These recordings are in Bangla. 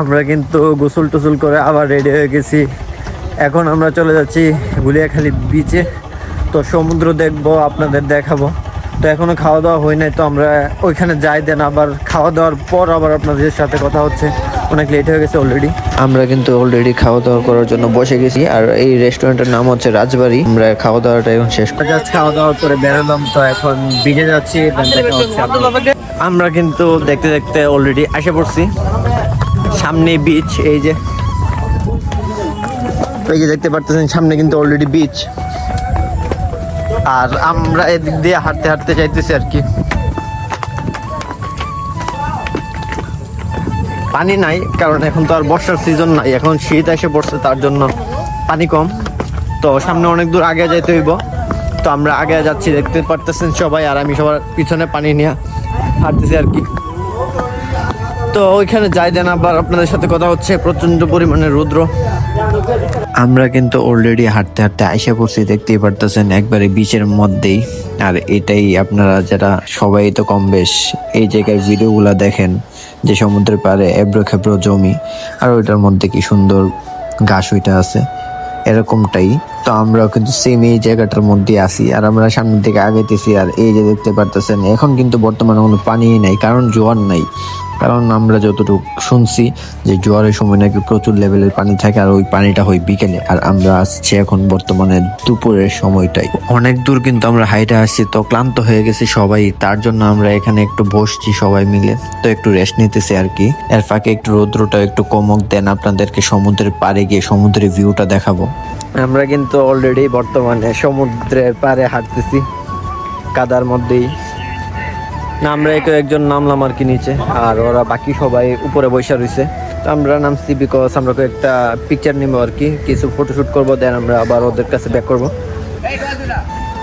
আমরা কিন্তু গোসল টোসল করে আবার রেডি হয়ে গেছি। এখন আমরা চলে যাচ্ছি গুলিয়াখালী বিচে তো সমুদ্র দেখব আপনাদের দেখাবো। তো এখনও খাওয়া দাওয়া হয় নাই তো আমরা ওইখানে যাই দেন। আবার খাওয়া দাওয়ার পর আবার আপনাদের সাথে কথা হচ্ছে। অনেক লেট হয়ে গেছে অলরেডি আমরা কিন্তু অলরেডি খাওয়া দাওয়া করার জন্য বসে গেছি। আর এই রেস্টুরেন্টের নাম হচ্ছে রাজবাড়ি। আমরা খাওয়া দাওয়াটা এখন শেষ করি। জাস্ট খাওয়া দাওয়া করে বেরোলাম তো এখন বিচে যাচ্ছি। আমরা কিন্তু দেখতে দেখতে অলরেডি এসে পড়ছি। সামনে বিচ এই যে। এই যে দেখতে পারতেছেন, সামনে কিন্তু অলরেডি বিচ আর আমরা এদিক দিয়ে হাঁটতে হাঁটতে যাইতেছি আর কি। পানি নাই, কারণ এখন তো আর বর্ষার সিজন নাই। এখন শীত এসে পড়ছে, তার জন্য পানি কম। তো সামনে অনেক দূর আগে যাইতে হইব। তো আমরা আগে যাচ্ছি, দেখতে পারতেছেন সবাই, আর আমি সবার পিছনে পানি নিয়ে হাঁটতেছি আর কি। তো ওইখানে যাই দেন, আবার আপনাদের সাথে কথা হচ্ছে প্রচণ্ড পরিমাণে রুদ্র। আমরা কিন্তু অলরেডি হাঁটতে হাঁটতে আইসা পড়ছি, দেখতেই পারতেছেন একবারে বিচের মধ্যেই। আর এটাই আপনারা যারা, সবাই তো কম বেশ এই জায়গায় ভিডিওগুলো দেখেন, যে সমুদ্রের পাড়ে এবড়ো খেবড়ো জমি, আর ওইটার মধ্যে কি সুন্দর ঘাস ওইটা আছে, এরকমটাই। তো আমরা কিন্তু সেম এই জায়গাটার মধ্যে আছি, আর আমরা সামনের দিকে আগাইতেছি, আর এই যে দেখতে পারতেছেন, এখন কিন্তু বর্তমানে কোনো পানিই নাই, কারণ জোয়ার নাই। কারণ আমরা যতটুকু শুনছি যে জোয়ারের সময় নাকি প্রচুর লেভেলের পানি থাকে আর ওই পানিটা হয় বিকেলে। আর আমরা আসছি এখন বর্তমানে দুপুরের সময়টাই অনেক দূর কিন্তু আমরা হাইটে আসছি, তো ক্লান্ত হয়ে গেছি সবাই। তার জন্য আমরা এখানে একটু বসছি সবাই মিলে, তো একটু রেস্ট নিতেছি আর কি। এর ফাঁকে একটু রৌদ্রটা একটু কমক, দেন আপনাদেরকে সমুদ্রের পাড়ে গিয়ে সমুদ্রের ভিউটা দেখাবো। আমরা কিন্তু অলরেডি বর্তমানে সমুদ্রের পাড়ে হাঁটতেছি, কাদার মধ্যেই। না, আমরা একে একজন নামলাম আর কি নিচে, আর ওরা বাকি সবাই উপরে বসে রয়েছে। তো আমরা নামছি বিকজ আমরা একটা পিকচার নিবো আর কি, কিছু ফটোশ্যুট করব দেন আমরা আবার ওদের কাছে ব্যাক করব।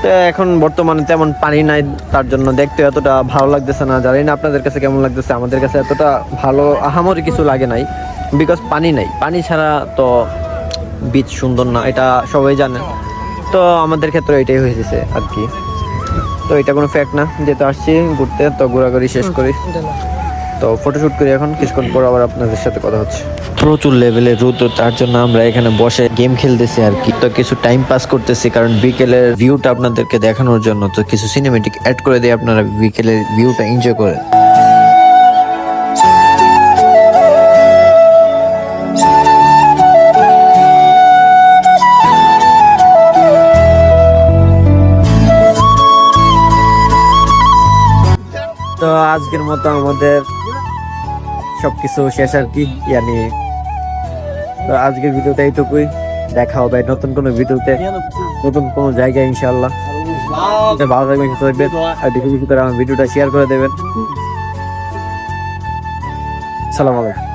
তো এখন বর্তমানে তেমন পানি নাই, তার জন্য দেখতে এতটা ভালো লাগতেছে না, জানি না আপনাদের কাছে কেমন লাগতেছে, আমাদের কাছে এতটা ভালো আহামরি কিছু লাগে নাই বিকজ পানি নাই। পানি ছাড়া তো বীজ সুন্দর না, এটা সবাই জানে। তো আমাদের ক্ষেত্রে এটাই হয়েছে আর কি। তো এটা কোনো ফ্যাক্ট না যেহেতু আসছি ঘুরতে তো ঘোরাঘুরি শেষ করি। তো ফটোশ্যুট করি এখন কিছুক্ষণ পর আবার আপনাদের সাথে কথা হচ্ছে। প্রচুর লেভেলে রোদ তার জন্য আমরা এখানে বসে গেম খেলতেছি আর কি। তো কিছু টাইম পাস করতেছি কারণ বিকেলের ভিউটা আপনাদেরকে দেখানোর জন্য। তো কিছু সিনেমেটিক অ্যাড করে দিয়ে আপনারা বিকেলের ভিউটা এনজয় করেন তো আজকের মতো আমাদের সবকিছু শেষ আর কি জানি তো আজকের ভিডিওতে এইটুকুই। দেখা হবে নতুন কোনো ভিডিওতে, নতুন কোনো জায়গায় ইনশাল্লাহ ভালো থাকবেন, সুস্থ থাকবেন, আর করে আমার ভিডিওটা শেয়ার করে দেবেন। সালাম আলাইকুম।